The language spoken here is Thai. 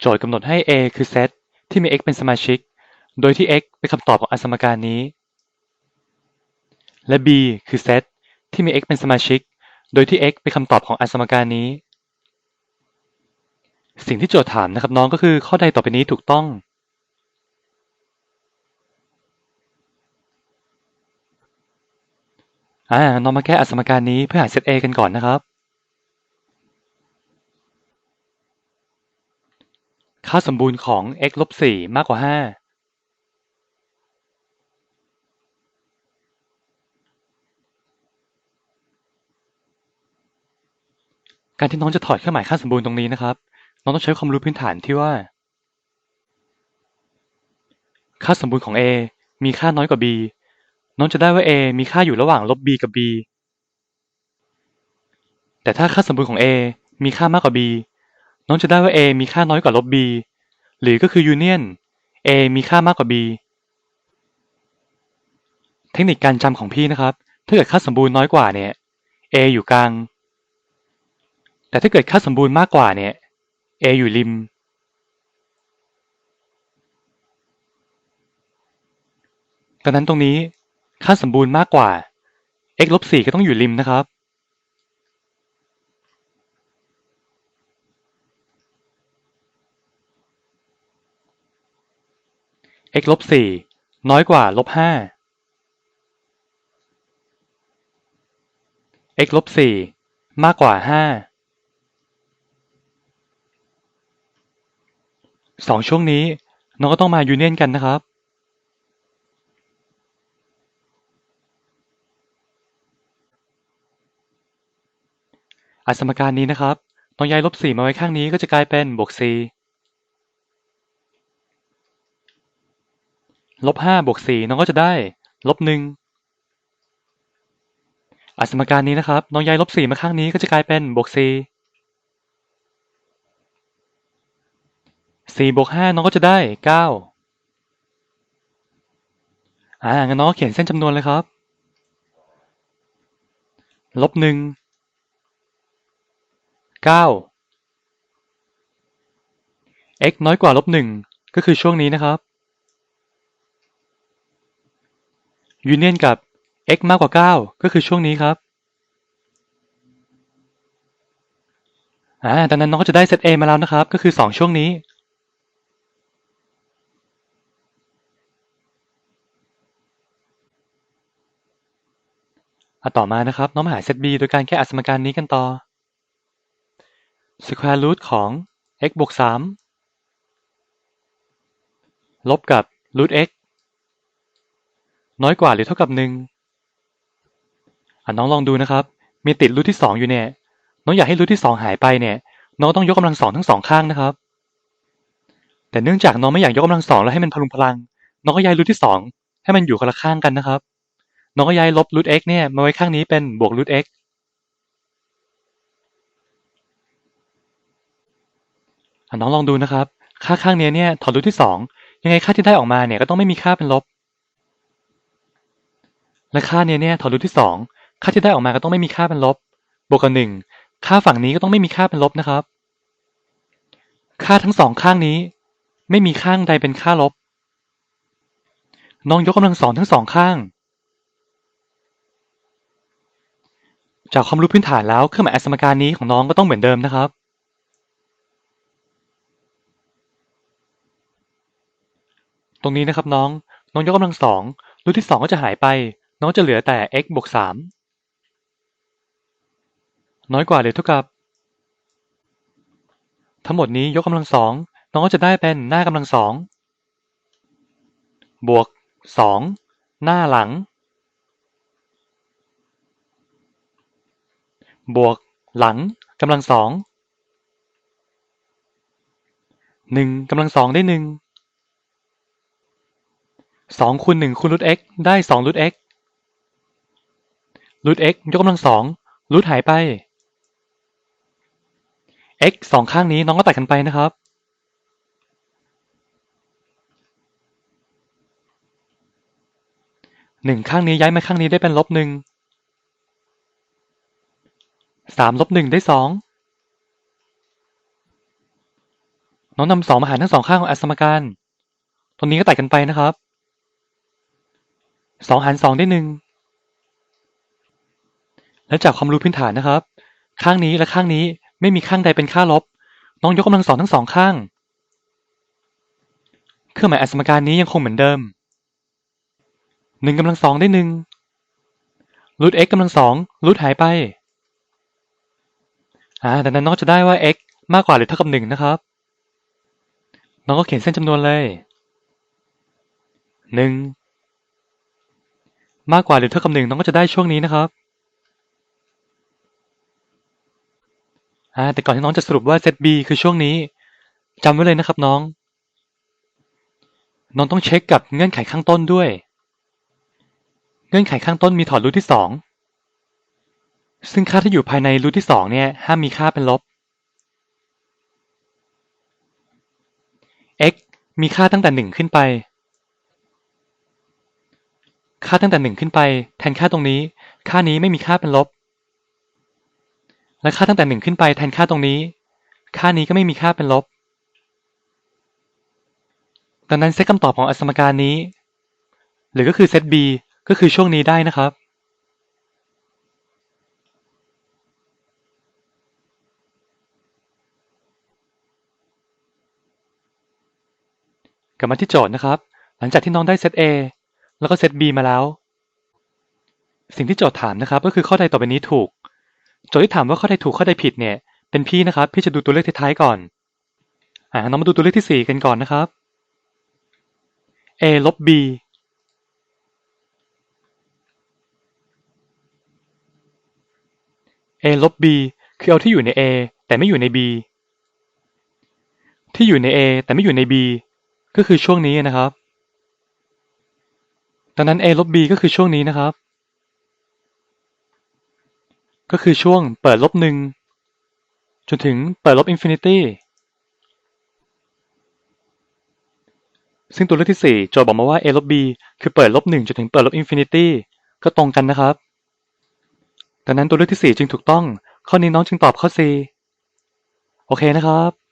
โจทย์กำหนดให้ A คือเซตที่มี x เป็นสมาชิก โดยที่ x เป็นคำตอบของอสมการนี้ และ B คือเซตที่มี x เป็นสมาชิก โดยที่ x เป็นคำตอบของอสมการนี้ สิ่งที่โจทย์ถามนะครับน้องก็คือข้อใดต่อไปนี้ถูกต้อง อ่า น้องมาแก้อสมการนี้เพื่อหาเซต A กันก่อนนะครับ ค่าสมบูรณ์ของ x ลบ4มากกว่า5การที่น้องจะถอดเครื่องหมายค่าสมบูรณ์ตรงนี้นะครับ น้องต้องใช้ความรู้พื้นฐานที่ว่า ค่าสมบูรณ์ของ a มีค่าน้อยกว่า b น้องจะได้ว่า a มีค่าอยู่ระหว่างลบ b กับ b แต่ถ้าค่าสมบูรณ์ของ a มีค่ามากกว่า b น้องจะได้ว่า a มีค่าน้อยกว่าลบ b หรือก็คือยูเนียน a มีค่ามากกว่า b เทคนิคการจำของพี่นะครับ ถ้าเกิดค่าสมบูรณ์น้อยกว่าเนี่ย a อยู่กลาง แต่ถ้าเกิดค่าสมบูรณ์มากกว่าเนี่ย a อยู่ริม ดังนั้นตรงนี้ค่าสมบูรณ์มากกว่า x ลบ4ก็ต้องอยู่ริมนะครับ x ลบ4น้อยกว่าลบ5 x ลบ4มากกว่า5สองช่วงนี้น้องก็ต้องมายูเนียนกันนะครับอสมการนี้นะครับต้องย้ายลบ4มาไว้ข้างนี้ก็จะกลายเป็นบวก4 ลบ5บวก4น้องก็จะได้ลบ1อสมการนี้นะครับ น้องย้ายลบ4มาข้างนี้ก็จะกลายเป็นบวก4 4บวก5น้องก็จะได้9อ่างั้นน้องเขียนเส้นจำนวนเลยครับ ลบ1 9 x น้อยกว่าลบ1ก็คือช่วงนี้นะครับ ยูเนียนกับ x มากกว่า 9 ก็คือช่วงนี้ครับอ่าดังนั้นน้องก็จะได้เซต A มาแล้วนะครับ ก็คือ 2 ช่วงนี้อะต่อมานะครับ น้องมาหาเซต B โดยการแก้อสมการนี้กันต่อ square root ของ x บวก 3 ลบกับ root x น้อยกว่าหรือเท่ากับ1อะน้องลองดูนะครับ มีติดรูทที่2องอยู่เนี่ย น้องอยากให้รูทที่2หายไปเนี่ย น้องต้องยกกำลังสองทั้งสองข้างนะครับ แต่เนื่องจากน้องไม่อยากยกกำลังสองแล้วให้มันพลุงพลัง น้องก็ย้ายรูทที่2ให้มันอยู่คนละข้างกันนะครับ น้องก็ย้ายลบรูท x เนี่ยมาไว้ข้างนี้เป็นบวกรูท x อะน้องลองดูนะครับ ค่าข้างนี้เนี่ยถอดรูทที่ 2 ยังไงค่าที่ได้ออกมาเนี่ยก็ต้องไม่มีค่าเป็นลบ และค่าเนี้ยเนี่ยถอดรูทที่ 2 ค่าที่ได้ออกมาก็ต้องไม่มีค่าเป็นลบบวกกับหนึ่งค่าฝั่งนี้ก็ต้องไม่มีค่าเป็นลบนะครับ ค่าทั้งสองข้างนี้ ไม่มีข้างใดเป็นค่าลบ น้องยกกำลังสองทั้งสองข้าง จากความรู้พื้นฐานแล้วเครื่องหมายสมการนี้ของน้องก็ต้องเหมือนเดิมนะครับตรงนี้นะครับน้อง น้องยกกำลังสองรูทที่สองก็จะหายไป น้องจะเหลือแต่ x บวกสามน้อยกว่าหรือเท่ากับ ทั้งหมดนี้ยกกำลังสองน้องก็จะได้เป็นหน้ากำลังสองบวกสองหน้าหลัง บวกหลังกำลังสองหนึ่งกำลังสองได้หนึ่งสองคูณหนึ่งคูณรูท x ได้สองรูท x รูท x ยกกำลังสองรูทหายไป x สองข้างนี้น้องก็ตัดกันไปนะครับ หนึ่งข้างนี้ย้ายมาข้างนี้ได้เป็นลบหนึ่ง สามลบหนึ่งได้สอง น้องนำสองมาหารทั้งสองข้างของอสมการ ตรงนี้ก็ตัดกันไปนะครับ สองหารสองได้หนึ่ง และจากความรู้พื้นฐานนะครับ ข้างนี้และข้างนี้ไม่มีข้างใดเป็นค่าลบ น้องยกกำลังสองทั้งสองข้าง เครื่องหมายอสมการนี้ยังคงเหมือนเดิมหนึ่งกำลังสองได้หนึ่งรูท x กำลังสองรูทหายไป อ่าดังนั้นน้องจะได้ว่า x มากกว่าหรือเท่ากับหนึ่งนะครับ น้องก็เขียนเส้นจำนวนเลยหนึ่งมากกว่าหรือเท่ากับหนึ่งน้องก็จะได้ช่วงนี้นะครับ อ่าแต่ก่อนที่น้องจะสรุปว่า ZB คือช่วงนี้จำไว้เลยนะครับน้อง น้องต้องเช็คกับเงื่อนไขข้างต้นด้วย เงื่อนไขข้างต้นมีถอดรูทที่สองซึ่งค่าที่อยู่ภายในรูทที่สองเนี่ยห้ามมีค่าเป็นลบ x มีค่าตั้งแต่หนึ่งขึ้นไป ค่าตั้งแต่หนึ่งขึ้นไป แทนค่าตรงนี้ ค่านี้ไม่มีค่าเป็นลบ และค่าตั้งแต่หนึ่งขึ้นไปแทนค่าตรงนี้ ค่านี้ก็ไม่มีค่าเป็นลบ ดังนั้นเซตคำตอบของอสมการนี้ หรือก็คือเซต b ก็คือช่วงนี้ได้นะครับกลับมาที่โจทย์นะครับ หลังจากที่น้องได้เซต A แล้วก็เซต B มาแล้ว สิ่งที่โจทย์ถามนะครับ ก็คือข้อใดต่อไปนี้ถูก โจทย์ที่ถามว่าข้อใดถูกข้อใดผิดเนี่ย เป็นพี่นะครับ พี่จะดูตัวเลขท้ายๆก่อน อ่าน้องมาดูตัวเลขที่4กันก่อนนะครับ A ลบ B A ลบ B คือเอาที่อยู่ใน A แต่ไม่อยู่ใน B ที่อยู่ใน A แต่ไม่อยู่ใน B ก็คือช่วงนี้นะครับ ดังนั้น A ลบ B ก็คือช่วงนี้นะครับ ก็คือช่วงเปิดลบหนึ่งจนถึงเปิดลบอินฟินิตี้ ซึ่งตัวเลือกที่ 4 โจทย์บอกมาว่า a ลบ b คือเปิดลบ1จนถึงเปิดลบอินฟินิตี้ก็ตรงกันนะครับ ดังนั้นตัวเลือกที่ 4 จึงถูกต้อง ข้อนี้น้องจึงตอบข้อ C โอเคนะครับ